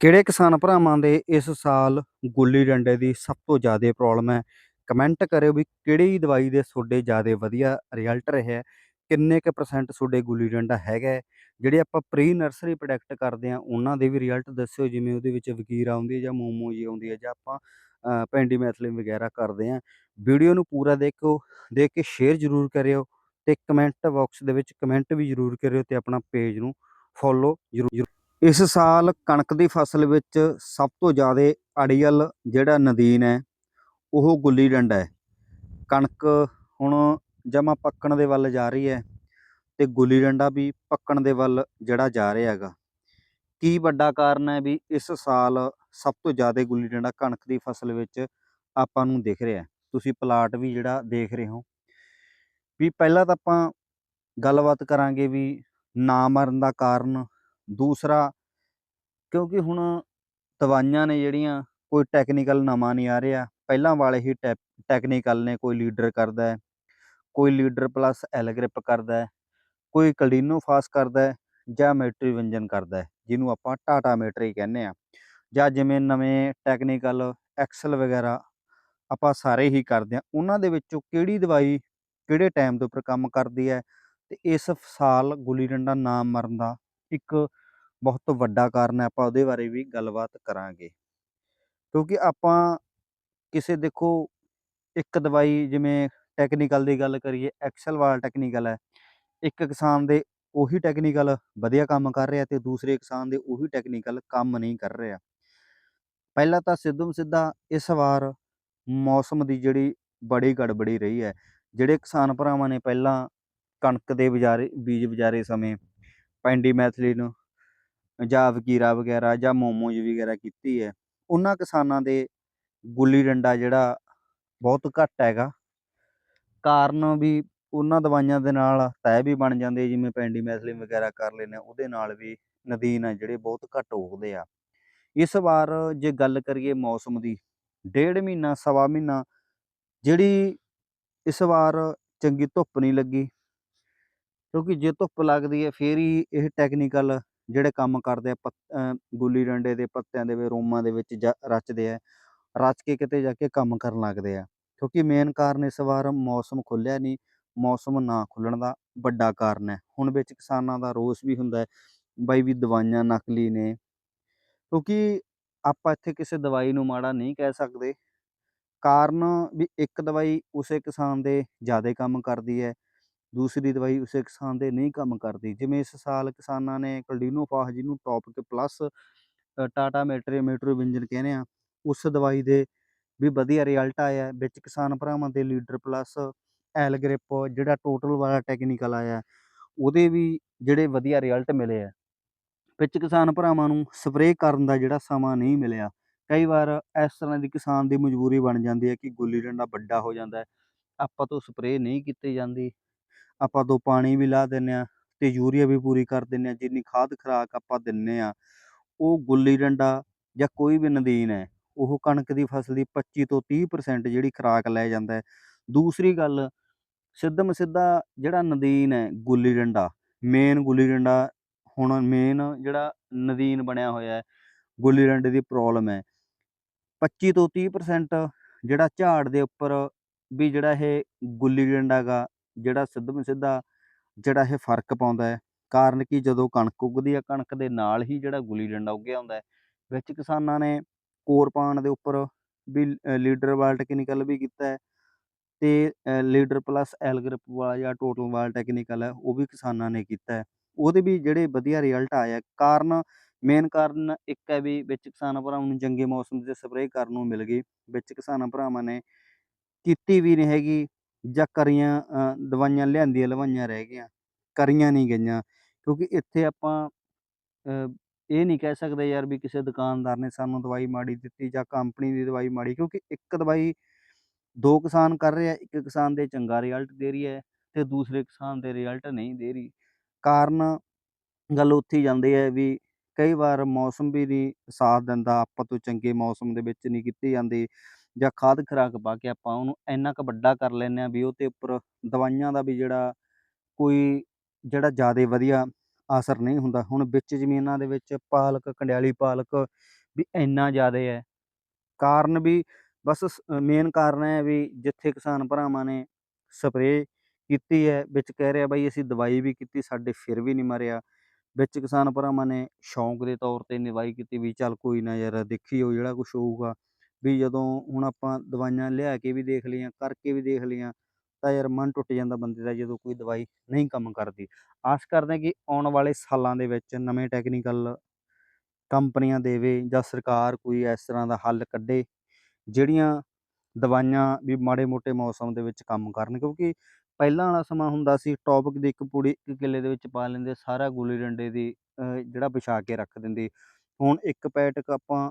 ਕਿਹੜੇ ਕਿਸਾਨ ਭਰਾਵਾਂ ਦੇ ਇਸ ਸਾਲ ਗੁੱਲੀ ਡੰਡੇ ਦੀ ਸਭ ਤੋਂ ਜ਼ਿਆਦਾ ਪ੍ਰੋਬਲਮ ਹੈ? ਕਮੈਂਟ ਕਰਿਓ ਵੀ ਕਿਹੜੀ ਦਵਾਈ ਦੇ ਤੁਹਾਡੇ ਜ਼ਿਆਦਾ ਵਧੀਆ ਰਿਜ਼ਲਟ ਰਿਹਾ ਕਿੰਨੇ ਕੁ ਪਰਸੈਂਟ ਤੁਹਾਡੇ ਗੁੱਲੀ ਡੰਡਾ ਹੈਗਾ ਹੈ। ਜਿਹੜੇ ਆਪਾਂ ਪ੍ਰੀ ਨਰਸਰੀ ਪ੍ਰੋਡਕਟ ਕਰਦੇ ਆ ਉਹਨਾਂ ਦੇ ਵੀ ਰਿਜ਼ਲਟ ਦੱਸਿਓ ਜਿਵੇਂ ਉਹਦੇ ਵਿੱਚ ਵਕੀਰ ਆਉਂਦੀ ਹੈ ਜਾਂ ਮੋਮੋ ਜੀ ਆਉਂਦੀ ਹੈ ਜਾਂ ਆਪਾਂ ਅ, ਪੈਂਡੀਮੈਥਲਿਨ ਵਗੈਰਾ ਕਰਦੇ ਆ ਵੀਡੀਓ ਨੂੰ ਪੂਰਾ ਦੇਖੋ ਦੇਖ ਕੇ ਸ਼ੇਅਰ ਜ਼ਰੂਰ ਕਰਿਓ ਤੇ ਕਮੈਂਟ ਬਾਕਸ ਦੇ ਵਿੱਚ ਕਮੈਂਟ ਵੀ ਜ਼ਰੂਰ ਕਰਿਓ ਤੇ ਆਪਣਾ ਪੇਜ ਨੂੰ ਫੋਲੋ ਜ਼ਰੂਰ ਇਸ ਸਾਲ ਕਣਕ ਦੀ ਫਸਲ ਵਿੱਚ ਸਭ ਤੋਂ ਜ਼ਿਆਦਾ ਅੜੀਅਲ ਜਿਹੜਾ ਨਦੀਨ ਹੈ, ਉਹ ਗੁੱਲੀ ਡੰਡਾ ਹੈ। ਕਣਕ ਹੁਣ ਜਮਾ ਪੱਕਣ ਦੇ ਵੱਲ ਜਾ ਰਹੀ ਹੈ ਅਤੇ ਗੁੱਲੀ ਡੰਡਾ ਵੀ ਪੱਕਣ ਦੇ ਵੱਲ ਜਿਹੜਾ ਜਾ ਰਿਹਾ ਹੈਗਾ। ਕੀ ਵੱਡਾ ਕਾਰਨ ਹੈ ਵੀ ਇਸ ਸਾਲ ਸਭ ਤੋਂ ਜ਼ਿਆਦਾ ਗੁੱਲੀ ਡੰਡਾ ਕਣਕ ਦੀ ਫਸਲ ਵਿੱਚ ਆਪਾਂ ਨੂੰ ਦਿਖ ਰਿਹਾ ਤੁਸੀਂ ਪਲਾਟ ਵੀ ਜਿਹੜਾ ਦੇਖ ਰਹੇ ਹੋ। ਵੀ ਪਹਿਲਾਂ ਤਾਂ ਆਪਾਂ ਗੱਲਬਾਤ ਕਰਾਂਗੇ ਵੀ ਨਾ ਮਰਨ ਦਾ ਕਾਰਨ ਦੂਸਰਾ, ਕਿਉਂਕਿ ਹੁਣ ਦਵਾਈਆਂ ਨੇ ਜਿਹੜੀਆਂ, ਕੋਈ ਟੈਕਨੀਕਲ ਨਵਾਂ ਨਹੀਂ ਆ ਰਿਹਾ। ਪਹਿਲਾਂ ਵਾਲੇ ਹੀ ਟੈਕਨੀਕਲ ਨੇ, ਕੋਈ ਲੀਡਰ ਕਰਦਾ ਹੈ, ਕੋਈ ਲੀਡਰ ਪਲੱਸ ਐਲਗ੍ਰਿਪ ਕਰਦਾ ਹੈ, ਕੋਈ ਕਲੀਨੋ ਫਾਸ ਕਰਦਾ ਹੈ ਜਾਂ ਮੈਟਰੀ ਵਿਅੰਜਨ ਕਰਦਾ ਹੈ, ਜਿਹਨੂੰ ਆਪਾਂ ਟਾਟਾ ਮੈਟਰੀ ਕਹਿੰਦੇ ਆ ਜਾਂ ਜਿਵੇਂ ਨਵੇਂ ਟੈਕਨੀਕਲ ਐਕਸਲ ਵਗੈਰਾ ਆਪਾਂ ਸਾਰੇ ਹੀ ਕਰਦੇ ਆ ਉਹਨਾਂ ਦੇ ਵਿੱਚੋਂ ਕਿਹੜੀ ਦਵਾਈ ਕਿਹੜੇ ਟਾਈਮ ਦੇ ਉੱਪਰ ਕੰਮ ਕਰਦੀ ਹੈ ਤੇ ਇਸ ਸਾਲ ਗੁੱਲੀ ਡੰਡਾ ਨਾ ਮਰਨ ਦਾ ਇੱਕ ਬਹੁਤ ਵੱਡਾ ਕਾਰਨ ਹੈ, ਆਪਾਂ ਉਹਦੇ ਬਾਰੇ ਵੀ ਗੱਲਬਾਤ ਕਰਾਂਗੇ। ਕਿਉਂਕਿ ਆਪਾਂ ਕਿਸੇ, ਦੇਖੋ, ਇੱਕ ਦਵਾਈ ਜਿਵੇਂ ਟੈਕਨੀਕਲ ਦੀ ਗੱਲ ਕਰੀਏ ਐਕਸਲ ਵਾਲ ਟੈਕਨੀਕਲ ਹੈ। ਇੱਕ ਕਿਸਾਨ ਦੇ ਉਹੀ ਟੈਕਨੀਕਲ ਵਧੀਆ ਕੰਮ ਕਰ ਰਿਹਾ ਤੇ ਦੂਸਰੇ ਕਿਸਾਨ ਦੇ ਉਹੀ ਟੈਕਨੀਕਲ ਕੰਮ ਨਹੀਂ ਕਰ ਰਿਹਾ। ਪਹਿਲਾਂ ਤਾਂ ਸਿੱਧੂ ਸਿੱਧਾ ਇਸ ਵਾਰ ਮੌਸਮ ਦੀ ਜਿਹੜੀ ਬੜੀ ਗੜਬੜੀ ਰਹੀ ਹੈ। ਜਿਹੜੇ ਕਿਸਾਨ ਭਰਾਵਾਂ ਨੇ ਪਹਿਲਾਂ ਕਣਕ ਦੇ ਬਜ਼ਾਰੇ, ਬੀਜ ਬਜ਼ਾਰੇ ਸਮੇਂ ਪੈਂਡੀਮੈਥਲਿਨ ਜਾਂ ਵਕੀਰਾ ਵਗੈਰਾ ਜਾਂ ਮੋਮੋਜ ਵਗੈਰਾ ਕੀਤੀ ਹੈ, ਉਹਨਾਂ ਕਿਸਾਨਾਂ ਦੇ ਗੁੱਲੀ ਡੰਡਾ ਜਿਹੜਾ ਬਹੁਤ ਘੱਟ ਹੈਗਾ। ਕਾਰਨ ਵੀ ਉਹਨਾਂ ਦਵਾਈਆਂ ਦੇ ਨਾਲ ਤਹਿ ਵੀ ਬਣ ਜਾਂਦੇ ਜਿਵੇਂ ਪੈਂਡੀਮੈਥਲਿਨ ਵਗੈਰਾ ਕਰ ਲੈਂਦੇ ਹਾਂ ਉਹਦੇ ਨਾਲ ਵੀ ਨਦੀਨ ਆ ਜਿਹੜੇ ਬਹੁਤ ਘੱਟ ਉਗਦੇ ਆ। ਇਸ ਵਾਰ ਜੇ ਗੱਲ ਕਰੀਏ ਮੌਸਮ ਦੀ, ਡੇਢ ਮਹੀਨਾ, ਸਵਾ ਮਹੀਨਾ, ਜਿਹੜੀ ਇਸ ਵਾਰ ਚੰਗੀ ਧੁੱਪ ਨਹੀਂ ਲੱਗੀ ਕਿਉਂਕਿ ਜੇ ਧੁੱਪ ਲੱਗਦੀ ਹੈ ਫੇਰ ਹੀ ਇਹ ਟੈਕਨੀਕਲ ਜਿਹੜੇ ਕੰਮ ਕਰਦੇ ਆ, ਪੱਤ- ਗੁੱਲੀ ਡੰਡੇ ਦੇ ਪੱਤਿਆਂ ਦੇ ਵਿੱਚ, ਰੋਮਾਂ ਦੇ ਵਿੱਚ ਜਾ- ਰਚਦੇ ਆ, ਰਚ ਕੇ ਕਿਤੇ ਜਾ ਕੇ ਕੰਮ ਕਰਨ ਲੱਗਦੇ ਆ। ਕਿਉਂਕਿ ਮੇਨ ਕਾਰਨ ਇਸ ਵਾਰ ਮੌਸਮ ਖੁੱਲਿਆ ਨਹੀਂ, ਮੌਸਮ ਨਾ ਖੁੱਲਣ ਦਾ ਵੱਡਾ ਕਾਰਨ ਹੈ। ਹੁਣ ਵਿੱਚ ਕਿਸਾਨਾਂ ਦਾ ਰੋਸ ਵੀ ਹੁੰਦਾ ਹੈ, ਬਾਈ ਵੀ ਦਵਾਈਆਂ ਨਕਲੀ ਨੇ। ਕਿਉਂਕਿ ਆਪਾਂ ਇੱਥੇ ਕਿਸੇ ਦਵਾਈ ਨੂੰ ਮਾੜਾ ਨਹੀਂ ਕਹਿ ਸਕਦੇ। ਕਾਰਨ ਵੀ ਇੱਕ ਦਵਾਈ ਉਸੇ ਕਿਸਾਨ ਦੇ ਜ਼ਿਆਦਾ ਕੰਮ ਕਰਦੀ ਹੈ ਦੂਸਰੀ ਦਵਾਈ ਉਸੇ ਕਿਸਾਨ ਦੇ ਨਹੀਂ ਕੰਮ ਕਰਦੀ। ਜਿਵੇਂ ਇਸ ਸਾਲ ਕਿਸਾਨਾਂ ਨੇ ਕਲਡੀਨੋਫਾਸ ਜਿਹਨੂੰ ਟੌਪਿਕ ਪਲੱਸ ਟਾਟਾ ਮੈਟਰੀ, ਮੈਟਰੋ ਵਿੰਜਨ ਕਹਿੰਦੇ ਆ, ਉਸ ਦਵਾਈ ਦੇ ਵੀ ਵਧੀਆ ਰਿਜ਼ਲਟ ਆਇਆ ਵਿੱਚ ਕਿਸਾਨ ਭਰਾਵਾਂ ਦੇ ਲੀਡਰ ਪਲੱਸ ਐਲਗ੍ਰਿਪ, ਜਿਹੜਾ ਟੋਟਲ ਵਾਲਾ ਟੈਕਨੀਕਲ ਆਇਆ ਉਹਦੇ ਵੀ ਜਿਹੜੇ ਵਧੀਆ ਰਿਜ਼ਲਟ ਮਿਲੇ ਆ। ਵਿੱਚ ਕਿਸਾਨ ਭਰਾਵਾਂ ਨੂੰ ਸਪਰੇਅ ਕਰਨ ਦਾ ਜਿਹੜਾ ਸਮਾਂ ਨਹੀਂ ਮਿਲਿਆ। ਕਈ ਵਾਰ ਇਸ ਤਰ੍ਹਾਂ ਦੀ ਕਿਸਾਨ ਦੀ ਮਜਬੂਰੀ ਬਣ ਜਾਂਦੀ ਹੈ ਕਿ ਗੁੱਲੀ ਡੰਡਾ ਵੱਡਾ ਹੋ ਜਾਂਦਾ ਆਪਾਂ ਤੋਂ ਸਪਰੇਅ ਨਹੀਂ ਕੀਤੀ ਜਾਂਦੀ। ਆਪਾਂ ਦੋ ਪਾਣੀ ਵੀ ਲਾ ਦਿੰਦੇ ਹਾਂ ਅਤੇ ਯੂਰੀਆ ਵੀ ਪੂਰੀ ਕਰ ਦਿੰਦੇ ਹਾਂ ਜਿੰਨੀ ਖਾਦ ਖੁਰਾਕ ਆਪਾਂ ਦਿੰਦੇ ਹਾਂ ਉਹ ਗੁੱਲੀ ਡੰਡਾ ਜਾਂ ਕੋਈ ਵੀ ਨਦੀਨ ਹੈ, ਉਹ ਕਣਕ ਦੀ ਫਸਲ ਦੀ 25 ਤੋਂ 30% ਜਿਹੜੀ ਖੁਰਾਕ ਲੈ ਜਾਂਦਾ ਦੂਸਰੀ ਗੱਲ ਸਿੱਧਮ ਸਿੱਧਾ ਜਿਹੜਾ ਨਦੀਨ ਹੈ ਗੁੱਲੀ ਡੰਡਾ ਮੇਨ ਗੁੱਲੀ ਡੰਡਾ ਹੁਣ ਮੇਨ ਜਿਹੜਾ ਨਦੀਨ ਬਣਿਆ ਹੋਇਆ ਹੈ, ਗੁੱਲੀ ਡੰਡੇ ਦੀ ਪ੍ਰੋਬਲਮ ਹੈ। 25 ਤੋਂ 30% ਜਿਹੜਾ ਝਾੜ ਦੇ ਉੱਪਰ ਵੀ ਜਿਹੜਾ ਇਹ ਗੁੱਲੀ ਡੰਡਾ ਗਾ ਜਿਹੜਾ ਸਿੱਧਮ ਸਿੱਧਾ ਜਿਹੜਾ ਇਹ ਫ਼ਰਕ ਪਾਉਂਦਾ ਹੈ। ਕਾਰਨ ਕਿ? ਜਦੋਂ ਕਣਕ ਉੱਗਦੀ ਹੈ, ਕਣਕ ਦੇ ਨਾਲ ਹੀ ਜਿਹੜਾ ਗੁੱਲੀ ਡੰਡਾ ਉੱਗਿਆ ਹੁੰਦਾ ਹੈ, ਵਿੱਚ ਕਿਸਾਨਾਂ ਨੇ ਕੋਰ ਪਾਉਣ ਦੇ ਉੱਪਰ ਵੀ ਲੀਡਰ ਵਾਲ ਟੈਕਨੀਕਲ ਵੀ ਕੀਤਾ ਹੈ ਤੇ ਲੀਡਰ ਪਲੱਸ ਐਲਗ੍ਰਿਪ ਵਾਲਾ ਜਾਂ ਟੋਟਲ ਵਾਲ ਟੈਕਨੀਕਲ ਹੈ, ਉਹ ਵੀ ਕਿਸਾਨਾਂ ਨੇ ਕੀਤਾ ਹੈ। ਉਹਦੇ ਵੀ ਜਿਹੜੇ ਵਧੀਆ ਰਿਜ਼ਲਟ ਆਇਆ ਕਾਰਨ ਮੇਨ ਕਾਰਨ ਇੱਕ ਹੈ ਵੀ ਵਿੱਚ ਕਿਸਾਨ ਭਰਾਵਾਂ ਨੂੰ ਚੰਗੇ ਮੌਸਮ 'ਤੇ ਸਪਰੇਅ ਕਰਨ ਨੂੰ ਮਿਲ ਗਈ। ਵਿੱਚ ਕਿਸਾਨ ਭਰਾਵਾਂ ਨੇ ਕੀਤੀ ਵੀ ਨਹੀਂ ਹੈਗੀ ਜਾਂ ਕਰੀਆਂ ਅ, ਦਵਾਈਆਂ ਲਿਆਂਦੀਆਂ ਲਵਾਈਆਂ ਰਹਿ ਗਈਆਂ ਕਰੀਆਂ ਨਹੀਂ ਗਈਆਂ ਕਿਉਂਕਿ ਇੱਥੇ ਆਪਾਂ ਅ, ਇਹ ਨਹੀਂ ਕਹਿ ਸਕਦੇ ਯਾਰ ਵੀ ਕਿਸੇ ਦੁਕਾਨਦਾਰ ਨੇ ਸਾਨੂੰ ਦਵਾਈ ਮਾੜੀ ਦਿੱਤੀ ਜਾਂ ਕੰਪਨੀ ਦੀ ਦਵਾਈ ਮਾੜੀ ਕਿਉਂਕਿ ਇੱਕ ਦਵਾਈ ਦੋ ਕਿਸਾਨ ਕਰ ਰਿਹਾ ਇੱਕ ਕਿਸਾਨ ਦੇ ਚੰਗਾ ਰਿਜ਼ਲਟ ਦੇ ਰਹੀ ਹੈ ਤੇ ਦੂਸਰੇ ਕਿਸਾਨ ਦੇ ਰਿਜ਼ਲਟ ਨਹੀਂ ਦੇ ਰਹੀ। ਕਾਰਨ ਗੱਲ ਉੱਥੇ ਹੀ ਜਾਂਦੀ ਹੈ ਵੀ ਕਈ ਵਾਰ ਮੌਸਮ ਵੀ ਨਹੀਂ ਸਾਥ ਦਿੰਦਾ ਆਪਾਂ ਤੋਂ ਚੰਗੇ ਮੌਸਮ ਦੇ ਵਿੱਚ ਨਹੀਂ ਕੀਤੀ ਜਾਂਦੀ। ਜਾਂ ਖਾਦ ਖੁਰਾਕ ਪਾ ਕੇ ਆਪਾਂ ਉਹਨੂੰ ਇੰਨਾ ਕੁ ਵੱਡਾ ਕਰ ਲੈਂਦੇ ਹਾਂ ਵੀ ਉਹਦੇ ਉੱਪਰ ਦਵਾਈਆਂ ਦਾ ਵੀ ਜਿਹੜਾ ਕੋਈ ਜਿਹੜਾ ਜ਼ਿਆਦਾ ਵਧੀਆ ਅਸਰ ਨਹੀਂ ਹੁੰਦਾ। ਹੁਣ ਵਿੱਚ ਜ਼ਮੀਨਾਂ ਦੇ ਵਿੱਚ ਪਾਲਕ, ਕੰਡਿਆਲੀ ਪਾਲਕ ਵੀ ਇੰਨਾ ਜ਼ਿਆਦਾ ਹੈ। ਕਾਰਨ ਵੀ ਬਸ ਮੇਨ ਕਾਰਨ ਹੈ ਵੀ ਜਿੱਥੇ ਕਿਸਾਨ ਭਰਾਵਾਂ ਨੇ ਸਪਰੇਅ ਕੀਤੀ ਹੈ, ਵਿੱਚ ਕਹਿ ਰਿਹਾ ਬਾਈ ਅਸੀਂ ਦਵਾਈ ਵੀ ਕੀਤੀ, ਸਾਡੇ ਫਿਰ ਵੀ ਨਹੀਂ ਮਰਿਆ। ਵਿੱਚ ਕਿਸਾਨ ਭਰਾਵਾਂ ਨੇ ਸ਼ੌਂਕ ਦੇ ਤੌਰ ਤੇ ਨਿਵਾਈ ਕੀਤੀ ਵੀ ਚੱਲ ਕੋਈ ਨਾ ਯਾਰ ਦੇਖੀਓ ਜਿਹੜਾ ਕੁਝ ਹੋਊਗਾ। ਵੀ ਜਦੋਂ ਹੁਣ ਆਪਾਂ ਦਵਾਈਆਂ ਲਿਆ ਕੇ ਵੀ ਦੇਖ ਲਈਆਂ, ਕਰਕੇ ਵੀ ਦੇਖ ਲਈਆਂ, ਤਾਂ ਯਾਰ ਮਨ ਟੁੱਟ ਜਾਂਦਾ ਬੰਦੇ ਦਾ ਜਦੋਂ ਕੋਈ ਦਵਾਈ ਨਹੀਂ ਕੰਮ ਕਰਦੀ। ਆਸ ਕਰਦੇ ਹਾਂ ਕਿ ਆਉਣ ਵਾਲੇ ਸਾਲਾਂ ਦੇ ਵਿੱਚ ਨਵੇਂ ਟੈਕਨੀਕਲ ਕੰਪਨੀਆਂ ਦੇਵੇ ਜਾਂ ਸਰਕਾਰ ਕੋਈ ਇਸ ਤਰ੍ਹਾਂ ਦਾ ਹੱਲ ਕੱਢੇ, ਜਿਹੜੀਆਂ ਦਵਾਈਆਂ ਵੀ ਮਾੜੇ ਮੋਟੇ ਮੌਸਮ ਦੇ ਵਿੱਚ ਕੰਮ ਕਰਨ। ਕਿਉਂਕਿ ਪਹਿਲਾਂ ਵਾਲਾ ਸਮਾਂ ਹੁੰਦਾ ਸੀ ਟੌਪਿਕ ਦੀ ਇੱਕ ਪੂੜੀ ਇੱਕ ਕਿੱਲੇ ਦੇ ਵਿੱਚ ਪਾ ਲੈਂਦੇ, ਸਾਰਾ ਗੁੱਲੀ ਡੰਡੇ ਦੀ ਜਿਹੜਾ ਵਿਛਾ ਕੇ ਰੱਖ ਦਿੰਦੇ। ਹੁਣ ਇੱਕ ਪੈਟਕ ਆਪਾਂ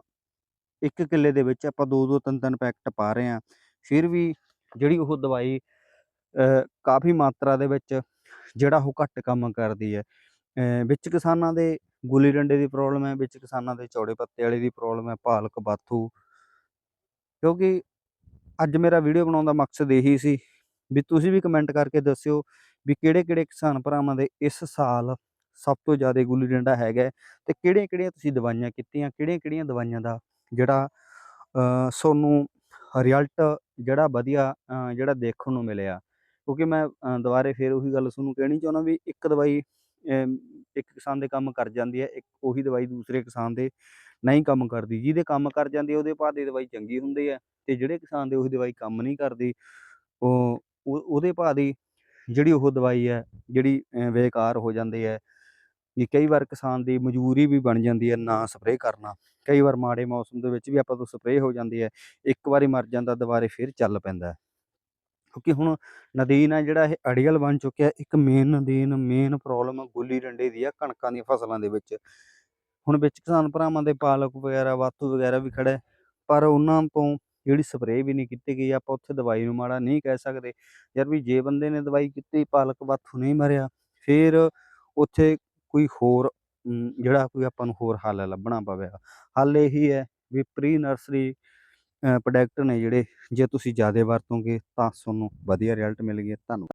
ਇੱਕ ਕਿੱਲੇ ਦੇ ਵਿੱਚ ਆਪਾਂ ਦੋ ਦੋ ਤਿੰਨ ਤਿੰਨ ਪੈਕਟ ਪਾ ਰਹੇ ਹਾਂ, ਫਿਰ ਵੀ ਜਿਹੜੀ ਉਹ ਦਵਾਈ ਕਾਫੀ ਮਾਤਰਾ ਦੇ ਵਿੱਚ ਜਿਹੜਾ ਉਹ ਘੱਟ ਕੰਮ ਕਰਦੀ ਹੈ। ਵਿੱਚ ਕਿਸਾਨਾਂ ਦੇ ਗੁੱਲੀ ਡੰਡੇ ਦੀ ਪ੍ਰੋਬਲਮ ਹੈ, ਵਿੱਚ ਕਿਸਾਨਾਂ ਦੇ ਚੌੜੇ ਪੱਤੇ ਵਾਲੇ ਦੀ ਪ੍ਰੋਬਲਮ ਹੈ, ਪਾਲਕ ਬਾਥੂ। ਕਿਉਂਕਿ ਅੱਜ ਮੇਰਾ ਵੀਡੀਓ ਬਣਾਉਣ ਦਾ ਮਕਸਦ ਇਹੀ ਸੀ ਵੀ ਤੁਸੀਂ ਵੀ ਕਮੈਂਟ ਕਰਕੇ ਦੱਸਿਓ ਵੀ ਕਿਹੜੇ ਕਿਹੜੇ ਕਿਸਾਨ ਭਰਾਵਾਂ ਦੇ ਇਸ ਸਾਲ ਸਭ ਤੋਂ ਜ਼ਿਆਦਾ ਗੁੱਲੀ ਡੰਡਾ ਹੈਗਾ ਹੈ ਤੇ ਕਿਹੜੀਆਂ ਕਿਹੜੀਆਂ ਤੁਸੀਂ ਦਵਾਈਆਂ ਕੀਤੀਆਂ ਕਿਹੜੀਆਂ ਕਿਹੜੀਆਂ ਦਵਾਈਆਂ ਦਾ ਜਿਹੜਾ ਅ, ਤੁਹਾਨੂੰ ਰਿਜ਼ਲਟ ਜਿਹੜਾ ਵਧੀਆ ਜਿਹੜਾ ਦੇਖਣ ਨੂੰ ਮਿਲਿਆ। ਕਿਉਂਕਿ ਮੈਂ ਦੁਬਾਰੇ ਫੇਰ ਉਹੀ ਗੱਲ ਤੁਹਾਨੂੰ ਕਹਿਣੀ ਚਾਹੁੰਦਾ ਵੀ ਇੱਕ ਦਵਾਈ ਇੱਕ ਕਿਸਾਨ ਦੇ ਕੰਮ ਕਰ ਜਾਂਦੀ ਹੈ ਇੱਕ ਉਹੀ ਦਵਾਈ ਦੂਸਰੇ ਕਿਸਾਨ ਦੇ ਨਹੀਂ ਕੰਮ ਕਰਦੀ। ਜਿਹਦੇ ਕੰਮ ਕਰ ਜਾਂਦੀ ਹੈ ਉਹਦੇ ਭਾਅ ਦੀ ਦਵਾਈ ਚੰਗੀ ਹੁੰਦੀ ਹੈ ਤੇ ਜਿਹੜੇ ਕਿਸਾਨ ਦੇ ਉਹੀ ਦਵਾਈ ਕੰਮ ਨਹੀਂ ਕਰਦੀ ਉਹ ਉਹਦੇ ਭਾਅ ਦੀ ਜਿਹੜੀ ਉਹ ਦਵਾਈ ਹੈ ਜਿਹੜੀ ਬੇਕਾਰ ਹੋ ਜਾਂਦੀ ਹੈ ਵੀ ਕਈ ਵਾਰ ਕਿਸਾਨ ਦੀ ਮਜਬੂਰੀ ਵੀ ਬਣ ਜਾਂਦੀ ਹੈ ਨਾ ਸਪਰੇਅ ਕਰਨਾ। ਕਈ ਵਾਰ ਮਾੜੇ ਮੌਸਮ ਦੇ ਵਿੱਚ ਵੀ ਆਪਾਂ ਤੋਂ ਸਪਰੇਅ ਹੋ ਜਾਂਦੀ ਹੈ, ਇੱਕ ਵਾਰੀ ਮਰ ਜਾਂਦਾ ਦੁਬਾਰੇ ਫਿਰ ਚੱਲ ਪੈਂਦਾ ਕਿਉਂਕਿ ਹੁਣ ਨਦੀਨ ਆ ਜਿਹੜਾ ਇਹ ਅੜੀਅਲ ਬਣ ਚੁੱਕਿਆ, ਇੱਕ ਮੇਨ ਨਦੀਨ ਮੇਨ ਪ੍ਰੋਬਲਮ ਗੁੱਲੀ ਡੰਡੇ ਦੀ ਆ ਕਣਕਾਂ ਦੀਆਂ ਫਸਲਾਂ ਦੇ ਵਿੱਚ। ਹੁਣ ਵਿੱਚ ਕਿਸਾਨ ਭਰਾਵਾਂ ਦੇ ਪਾਲਕ ਵਗੈਰਾ ਵਾਤੂ ਵਗੈਰਾ ਵੀ ਖੜਾ ਪਰ ਉਹਨਾਂ ਤੋਂ ਜਿਹੜੀ ਸਪਰੇਅ ਵੀ ਨਹੀਂ ਕੀਤੀ ਗਈ, ਆਪਾਂ ਉੱਥੇ ਦਵਾਈ ਨੂੰ ਮਾੜਾ ਨਹੀਂ ਕਹਿ ਸਕਦੇ। ਯਾਰ ਵੀ ਜੇ ਬੰਦੇ ਨੇ ਦਵਾਈ ਕੀਤੀ, ਪਾਲਕ ਵਾਥੂ ਨਹੀਂ ਮਰਿਆ, ਫਿਰ ਉੱਥੇ ਕੋਈ ਹੋਰ ਜਿਹੜਾ ਕੋਈ ਆਪਾਂ ਨੂੰ ਹੋਰ ਹੱਲ ਲੱਭਣਾ ਪਵੇਗਾ। ਹੱਲ ਇਹੀ ਹੈ ਵੀ ਪ੍ਰੀ ਨਰਸਰੀ ਪ੍ਰੋਡਕਟ ਨੇ ਜਿਹੜੇ, ਜੇ ਤੁਸੀਂ ਜ਼ਿਆਦਾ ਵਰਤੋਗੇ ਤਾਂ ਤੁਹਾਨੂੰ ਵਧੀਆ ਰਿਜ਼ਲਟ ਮਿਲਣਗੇ। ਧੰਨਵਾਦ।